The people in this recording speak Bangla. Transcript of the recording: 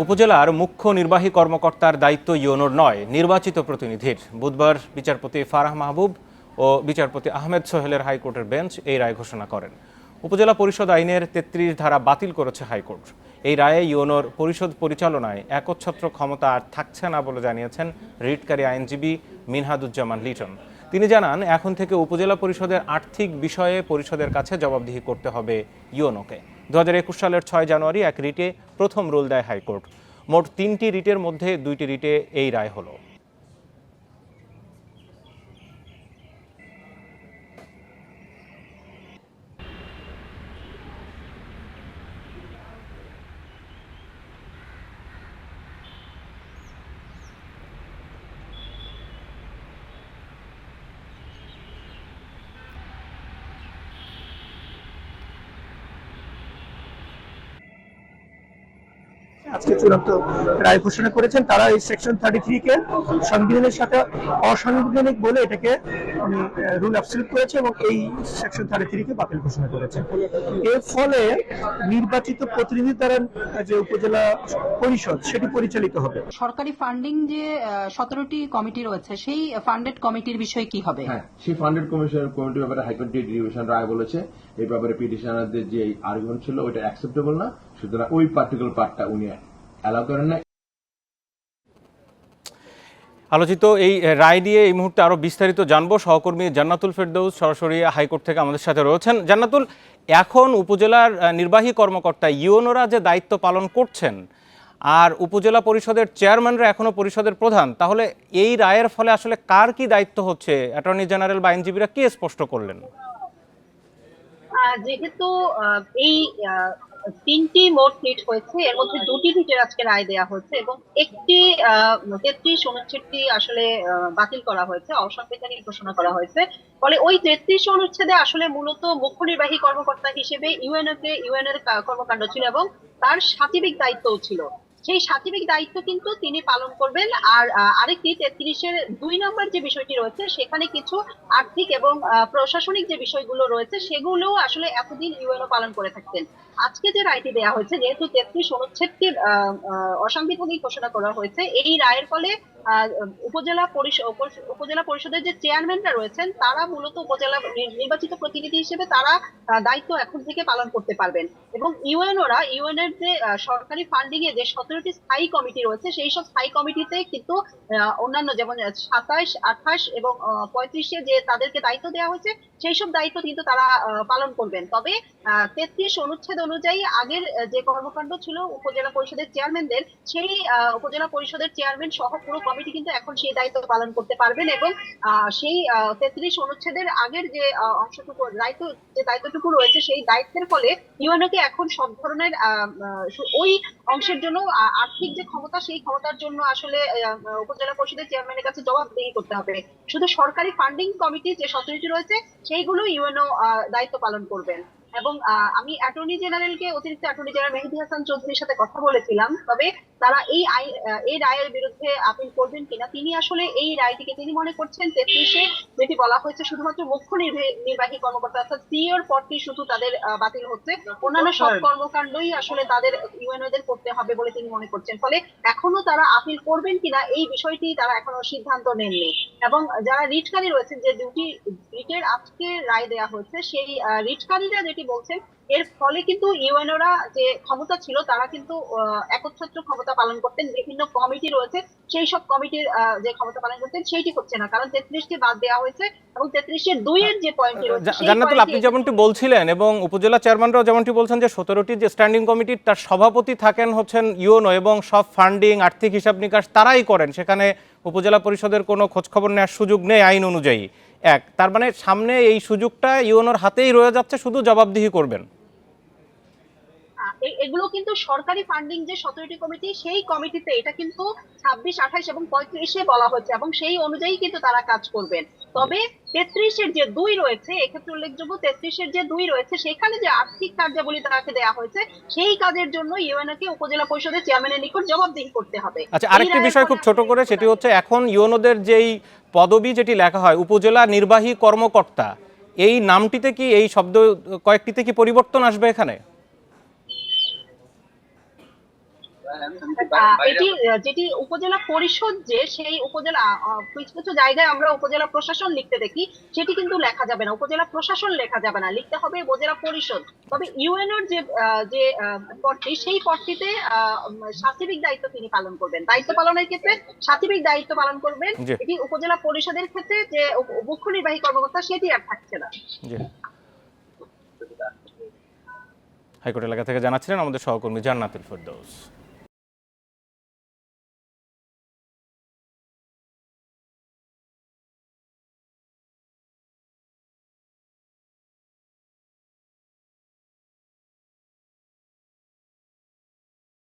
উপজেলার মুখ্য নির্বাহী কর্মকর্তার দায়িত্ব ইউনোর নয়, নির্বাচিত প্রতিনিধির। বুধবার বিচারপতি ফারাহ মাহবুব ও বিচারপতি আহমেদ সোহেলের হাইকোর্টের বেঞ্চ এই রায় ঘোষণা করেন। উপজেলা পরিষদ আইনের তেত্রিশ ধারা বাতিল করেছে হাইকোর্ট। এই রায়ে ইউনোর পরিষদ পরিচালনায় একচ্ছত্র ক্ষমতা আর থাকছে না বলে জানিয়েছেন রিটকারী আইনজীবী মিনহাদুজ্জামান লিটন। তিনি জানান, এখন থেকে উপজেলা পরিষদের আর্থিক বিষয়ে পরিষদের কাছে জবাবদিহি করতে হবে ইউনোকে। দু একুশ সালের ছয় জানুয়ারি এক রিটে প্রথম রুল দেয় হাইকোর্ট। মোট তিনটি রিটের মধ্যে দুইটি রিটে এই রায় হলো। আজকে চূড়ান্ত রায় ঘোষণা করেছেন। তারা এই সেকশন থার্টি থ্রি কে সংবিধানের সাথে অসাংবিধানিক বলে এটাকে রুল অ্যাবসলিউট করেছে এবং এই সেকশন থার্টি থ্রি কে বাতিল ঘোষণা করেছে। এর ফলে নির্বাচিত প্রতিনিধি দ্বারা যে উপজেলা পরিষদ সেটি পরিচালিত হবে। সরকারি ফান্ডিং যে সতেরোটি কমিটি রয়েছে সেই ফান্ডেড কমিটির বিষয়ে কি হবে? হ্যাঁ সেই ফান্ডেড কমিশন কমিটির ব্যাপারে হাইকোর্ট ডিভিশন রায় বলেছে এই ব্যাপারে পিটিশনারদের যে আর্গুমেন্ট ছিল ওইটা অ্যাকসেপ্টেবল না সুতরাং ওই পার্টিকুলার পার্টটা উনি অ্যালাউ করেন না আলোচিত এই রায় দিয়ে এই মুহূর্তে আরও বিস্তারিত জানব। সহকর্মী জান্নাতুল ফেরদৌস সরাসরি হাইকোর্ট থেকে আমাদের সাথে রয়েছেন। জান্নাতুল, এখন উপজেলার নির্বাহী কর্মকর্তা ইউনোরা যে দায়িত্ব পালন করছেন, আর উপজেলা পরিষদের চেয়ারম্যানরা এখনও পরিষদের প্রধান, তাহলে এই রায়ের ফলে আসলে কার কি দায়িত্ব হচ্ছে? অ্যাটর্নি জেনারেল বা আইনজীবীরা কি স্পষ্ট করলেন? যেহেতু এই তিনটি মোট রিট হয়েছে। এর মধ্যে দুটি রিটের আজকে রায় দেওয়া হয়েছে এবং একটি তেত্রিশ অনুচ্ছেদটি আসলে বাতিল করা হয়েছে, অসাংবিধানিক ঘোষণা করা হয়েছে। ফলে ওই তেত্রিশ অনুচ্ছেদে আসলে মূলত মুখ্য নির্বাহী কর্মকর্তা হিসেবে ইউএনও কে ইউএন এর কা- কর্মকাণ্ড ছিল এবং তার সাতিবিক দায়িত্বও ছিল। সেই সাতিবিক দায়িত্ব কিন্তু তিনি পালন করবেন। আর আরেকটি তেত্রিশের দুই নম্বর যে বিষয়টি রয়েছে, সেখানে কিছু আর্থিক এবং প্রশাসনিক যে বিষয়গুলো রয়েছে, সেগুলোও আসলে এতদিন ইউএনও পালন করে থাকতেন। আজকে যে রায়টি দেওয়া হয়েছে, যেহেতু তেত্রিশ অনুচ্ছেদকে অসাংবিধানিক ঘোষণা করা হয়েছে, এই রায়ের ফলে উপজেলা উপজেলা পরিষদের যে চেয়ারম্যানরা রয়েছেন, তারা মূলত উপজেলা নির্বাচিত প্রতিনিধি হিসেবে তারা দায়িত্ব এখন থেকে পালন করতে পারবেন। এবং ইউএনওরা ইউএন এর যে সরকারি ফান্ডিং এ যে সতেরোটি স্থায়ী কমিটি রয়েছে, সেই সব স্থায়ী কমিটিতে কিন্তু অন্যান্য যেমন সাতাশ আঠাশ এবং পঁয়ত্রিশে যে তাদেরকে দায়িত্ব দেওয়া হয়েছে, সেই সব দায়িত্ব কিন্তু তারা পালন করবেন। তবে তেত্রিশ অনুচ্ছেদ অনুযায়ী আগের যে কর্মকাণ্ড ছিল উপজেলা পরিষদের চেয়ারম্যানদের, সেই উপজেলা পরিষদের চেয়ারম্যান সহ পুরো কমিটি কিন্তু এখন সেই দায়িত্ব পালন করতে পারবেন এবং সেই তেত্রিশ অনুচ্ছেদের আগের যে অংশটুকু, দায়িত্ব, যে দায়িত্বটুকু রয়েছে সেই দায়িত্বের ফলে ইউএনওকে এখন সব ধরনের ওই অংশের জন্য আর্থিক যে ক্ষমতা সেই ক্ষমতার জন্য আসলে উপজেলা পরিষদের চেয়ারম্যানের কাছে জবাবদিহি করতে হবে। শুধু সরকারি ফান্ডিং কমিটি যে সতেরোটি রয়েছে সেইগুলো ইউএনও দায়িত্ব পালন করবেন। এবং আহ, আমি অ্যাটর্নি জেনারেলকে অতিরিক্ত অ্যাটর্নি জেনারেল মেহেদি হাসান চৌধুরীর সাথে কথা বলেছিলাম। তবে তারা এই এই রায়ের বিরুদ্ধে আপিল করবেন কিনা তিনি আসলে এই রায়টিকে তিনি মনে করছেন তেত্রিশে যেটি বলা হয়েছে শুধুমাত্র মুখ্য নির্বাহী- নির্বাহী কর্মকর্তা অর্থাৎ সিওর পদটি শুধু তাদের বাতিল হচ্ছে। অন্যান্য সব কর্মকাণ্ডই আসলে তাদের ইউএনওদের করতে হবে বলে তিনি মনে করছেন। ফলে এখনও তারা আপিল করবেন কিনা এই বিষয়টি তারা এখনও সিদ্ধান্ত নেননি। এবং যারা রিটকারী রয়েছেন, যে দুটি রিটের আজকে রায় দেওয়া হয়েছে, সেই রিটকারীরা যেটি বলছেন এর ফলে কিন্তু ইউএনওরা যে ক্ষমতা ছিল তারা কিন্তু একচ্ছত্র ক্ষমতা পালন করতেন বিভিন্ন কমিটি রয়েছে সেই সব কমিটির যে ক্ষমতা পালন করতেন সেইটি হচ্ছে না। কারণ তেত্রিশটি বাদ দেওয়া হয়েছে এবং তেত্রিশের দুইয়ের যে পয়েন্টটি রয়েছে জান্নাতুল আপনি যেমনটি বলছিলেন এবং উপজেলা চেয়ারম্যানরাও যেমনটি বলছেন যে সতেরোটি যে স্ট্যান্ডিং কমিটির তার সভাপতি থাকেন হচ্ছেন ইউনো এবং সব ফান্ডিং আর্থিক হিসাব নিকাশ তারাই করেন। সেখানে উপজেলা পরিষদের কোনো খোঁজখবর নেওয়ার সুযোগ নেই আইন অনুযায়ী। এক তার মানে সামনে এই সুযোগটা ইউনোর হাতেই রয়ে যাচ্ছে শুধু জবাবদিহি করবেন। এগুলো কিন্তু সরকারি ফান্ডিং যে সতেরোটি কমিটি সেই কমিটিতে এটা কিন্তু ছাব্বিশ আঠাশ এবং পঁয়ত্রিশে বলা হচ্ছে এবং সেই অনুযায়ী কিন্তু তারা কাজ করবেন। তবে তেত্রিশের যে দুই রয়েছে এক্ষেত্রে উল্লেখযোগ্য তেত্রিশের যে দুই রয়েছে সেখানে যে আর্থিক কার্যাবলী তাকে দেওয়া হয়েছে সেই কাজের জন্য ইউএনও কে উপজেলা পরিষদের চেয়ারম্যানের নিকট জবাবদিহি করতে হবে। আচ্ছা আরেকটি বিষয় খুব ছোট করে সেটি হচ্ছে এখন ইউনোদের যেই পদবি যেটি লেখা হয় উপজেলা নির্বাহী কর্মকর্তা এই নামটিতে কি এই শব্দ কয়েকটিতে কি পরিবর্তন আসবে এখানে? এটি যেটি উপজেলা পরিষদ যে সেই উপজেলা কিছু কিছু জায়গায় আমরা উপজেলা প্রশাসন লিখতে দেখি সেটি কিন্তু লেখা যাবে না উপজেলা প্রশাসন লেখা যাবে না লিখতে হবে উপজেলা পরিষদ। তবে ইউএনওর যে যে পদটি সেই পদটিতে উম, দায়িত্ব তিনি পালন করবেন। দায়িত্ব পালনের ক্ষেত্রে সাচিবিক দায়িত্ব পালন করবেন। এটি উপজেলা পরিষদের ক্ষেত্রে যে মুখ্য নির্বাহী কর্মকর্তা সেটি আর থাকছে না। হাইকোর্ট এলাকা থেকে জানাচ্ছিলেন আমাদের সহকর্মী জান্নাতুল ফেরদৌস।